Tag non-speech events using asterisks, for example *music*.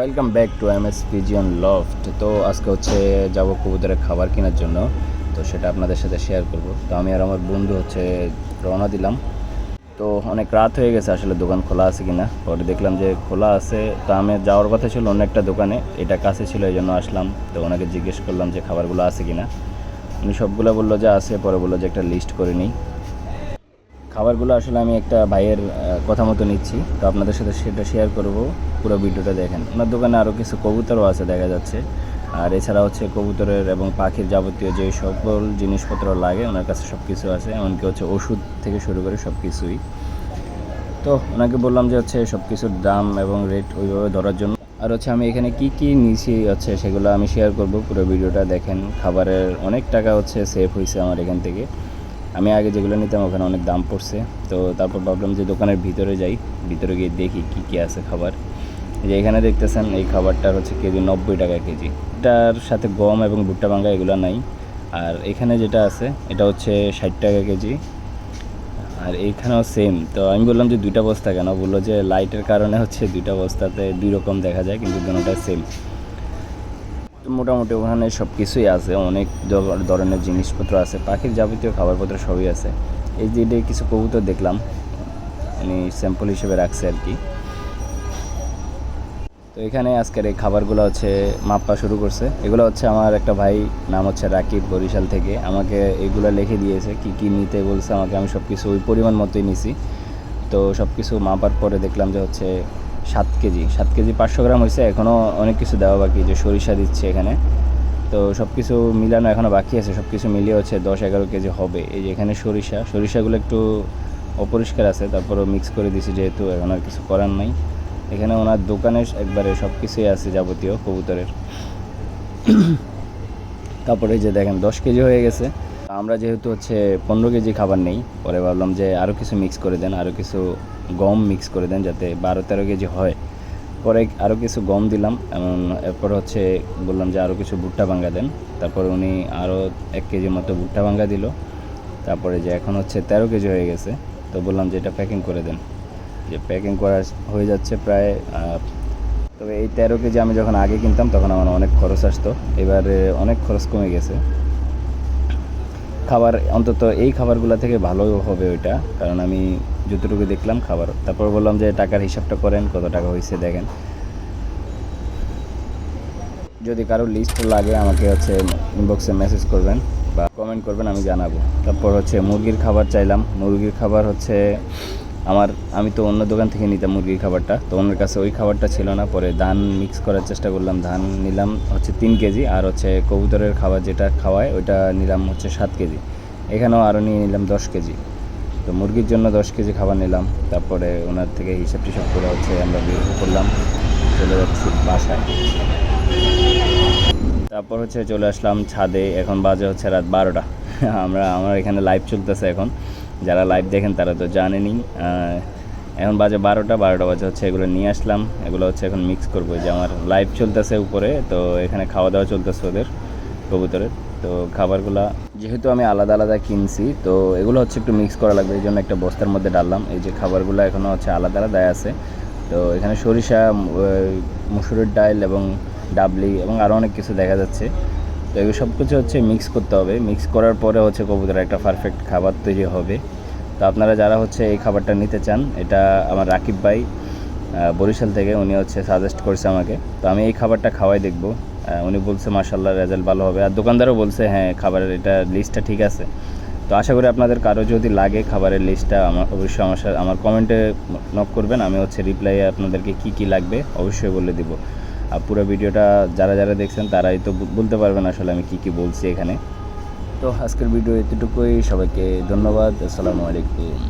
Welcome back to M S pigeon loft তো আজকে হচ্ছে যাব কবুতরের খাবার কেনার জন্য। তো সেটা আপনাদের সাথে শেয়ার করব। তো আমি আর আমার বন্ধু হচ্ছে রওনা দিলাম। তো অনেক রাত হয়ে গেছে আসলে দোকান খোলা আছে কিনা। পরে দেখলাম যে খোলা আছে। তো আমি যাওয়ার কথা ছিল অন্য একটা দোকানে। এটা কাছে ছিল, এই জন্য আসলাম। তো ওনাকে জিজ্ঞেস করলাম যে খাবারগুলো আছে কিনা। উনি সবগুলো বলল যে আছে, পরে বলল যে একটা লিস্ট করে নিই। খাবারগুলো আসলে আমি একটা ভাইয়ের কথা মতো নিচ্ছি। তো আপনাদের সাথে সেটা শেয়ার করব। পুরো ভিডিওটা দেখেন। ওনার দোকানে আরও কিছু কবুতরও আছে দেখা যাচ্ছে। আর এছাড়া হচ্ছে কবুতরের এবং পাখির যাবতীয় যে সকল জিনিসপত্র লাগে, ওনার কাছে সব কিছু আছে। এমনকি হচ্ছে ওষুধ থেকে শুরু করে সব কিছুই তো ওনাকে বললাম যে হচ্ছে সব কিছুর দাম এবং রেট ওইভাবে ধরার জন্য। আর হচ্ছে আমি এখানে কি কি নিয়েছি হচ্ছে সেগুলো আমি শেয়ার করব। পুরো ভিডিওটা দেখেন। খাবারের অনেক টাকা হচ্ছে সেভ হয়েছে আমার এখান থেকে। আমি আগে যেগুলো নিতাম, ওখানে অনেক দাম পড়ছে। তো তারপর ভাবলাম যে দোকানের ভিতরে যাই, ভিতরে গিয়ে দেখি কি কি আছে খাবার। যে এখানে দেখতেছেন, এই খাবারটার হচ্ছে কেজি নব্বই টাকা কেজি। এটার সাথে গম এবং ভুট্টা ভাঙ্গা এগুলো নাই। আর এখানে যেটা আছে, এটা হচ্ছে ষাট টাকা কেজি। আর এইখানেও সেম তো আমি বললাম যে দুইটা বস্তা কেন? বলল যে লাইটের কারণে হচ্ছে দুইটা বস্তাতে দুই রকম দেখা যায়, কিন্তু দুটোটা সেম মোটামুটি ওখানে সব কিছুই আছে, অনেক ধরনের জিনিসপত্র আছে, পাখির যাবতীয় খাবারপত্র সবই আছে। এই যে কিছু কবুতর দেখলাম, উনি স্যাম্পল হিসেবে রাখছে আর কি। তো এখানে আজকের এই খাবারগুলো হচ্ছে মাপা শুরু করছে। এগুলো হচ্ছে আমার একটা ভাই, নাম হচ্ছে রাকিব বরিশাল থেকে, আমাকে এগুলো লিখে দিয়েছে, কি কি নিতে বলছে আমাকে, আমি সব কিছু ওই পরিমাণ মতোই নিছি। তো সব কিছু মাপার পরে দেখলাম যে হচ্ছে সাত কেজি। সাত কেজি পাঁচশো গ্রাম হয়েছে এখনও অনেক কিছু দেওয়া বাকি, যে সরিষা দিচ্ছে এখানে। তো সব কিছু মিলানো এখনও বাকি আছে সব কিছু মিলিয়ে হচ্ছে দশ এগারো কেজি হবে। এই যে এখানে সরিষা, সরিষাগুলো একটু অপরিষ্কার আছে, তারপরও মিক্স করে দিছি যেহেতু, এখন আর কিছু করার নাই। এখানে ওনার দোকানে একবারে সব কিছুই আছে যাবতীয় কবুতরের। তারপরে যে দেখেন, দশ কেজি হয়ে গেছে। আমরা যেহেতু হচ্ছে পনেরো কেজি খাবার নেই, পরে ভাবলাম যে আরও কিছু মিক্স করে দেন আরও কিছু গম মিক্স করে দেন যাতে বারো তেরো কেজি হয়। পরে আরও কিছু গম দিলাম এমন এরপর হচ্ছে বললাম যে আরও কিছু ভুট্টা ভাঙ্গা দেন। তারপর উনি আরও এক কেজি মতো ভুট্টা ভাঙ্গা দিল। তারপরে যে এখন হচ্ছে তেরো কেজি হয়ে গেছে, তো বললাম যে এটা প্যাকিং করে দেন। যে প্যাকিং করা হয়ে যাচ্ছে প্রায় তবে এই তেরো কেজি আমি যখন আগে কিনতাম, তখন আমার অনেক খরচ আসতো। এবারে অনেক খরচ কমে গেছে। খাবার অন্তত এই খাবারগুলো থেকে ভালো হবে ওইটা। কারণ আমি যতটুকু দেখলাম খাবার। তারপর বললাম যে টাকার হিসাবটা করেন, কত টাকা হয়েছে দেখেন। যদি কারও লিস্ট লাগে, আমাকে হচ্ছে ইনবক্সে মেসেজ করবেন বা কমেন্ট করবেন, আমি জানাব। তারপর হচ্ছে মুরগির খাবার চাইলাম। মুরগির খাবার হচ্ছে আমার, আমি তো অন্য দোকান থেকে নিতাম মুরগির খাবারটা, তো ওনার কাছে ওই খাবারটা ছিল না। পরে ধান মিক্স করার চেষ্টা করলাম, ধান নিলাম হচ্ছে তিন কেজি আর হচ্ছে কবুতরের খাবার যেটা খাওয়ায় ওইটা নিলাম হচ্ছে সাত কেজি। এখানেও আরও নিয়ে নিলাম দশ কেজি। তো মুরগির জন্য দশ কেজি খাবার নিলাম, তারপরে ওনার থেকে হিসাব টিসাব করে হচ্ছে আমরা বের করলাম, চলে যাচ্ছি বাসায়। তারপর হচ্ছে চলে আসলাম ছাদে, এখন বাজে হচ্ছে রাত বারোটা। *laughs* আমরা, আমার এখানে লাইভ চলতেছে এখন। যারা লাইভ দেখেন তারা তো জানেনি এখন বাজে বারোটা বারোটা বাজে হচ্ছে, এগুলো নিয়ে আসলাম। এগুলো হচ্ছে এখন মিক্স করব। যে আমার লাইভ চলতেছে উপরে, তো এখানে খাওয়া দাওয়া চলতেছে ওদের কবুতরের। তো খাবারগুলা যেহেতু আমি আলাদা আলাদা কিনছি, তো এগুলো হচ্ছে একটু মিক্স করা লাগবে। এই জন্য একটা বস্তার মধ্যে ডাললাম। এই যে খাবারগুলো এখনও হচ্ছে আলাদা আলাদা আছে। তো এখানে সরিষা মুসুরের ডাল এবং ডাবলি এবং আরও অনেক কিছু দেখা যাচ্ছে। তো এগুলো সব কিছু হচ্ছে মিক্স করতে হবে। মিক্স করার পরে হচ্ছে কবুতরের একটা পারফেক্ট খাবার তৈরি হবে। তো আপনারা যারা হচ্ছে এই খাবারটা নিতে চান, এটা আমার রাকিব ভাই বরিশাল থেকে, উনি হচ্ছে সাজেস্ট করছে আমাকে। তো আমি এই খাবারটা খাওয়াই দেখব। উনি বলছে মার্শাল্লাহ রেজাল্ট ভালো হবে। আর দোকানদারও বলছে হ্যাঁ খাবারের এটা লিস্টটা ঠিক আছে। তো আশা করি আপনাদের কারও যদি লাগে খাবারের লিস্টটা আমার অবশ্যই আমার আমার কমেন্টে নক করবেন। আমি হচ্ছে রিপ্লাই আপনাদেরকে কি কি লাগবে, অবশ্যই বলে দিব। পুরো ভিডিওটা যারা যারা দেখছেন তারাই তো বলতে পারবেন আসলে আমি কি কি বলছি এখানে। তো আজকের ভিডিও এতটুকুই। সবাইকে ধন্যবাদ। আসসালামু আলাইকুম।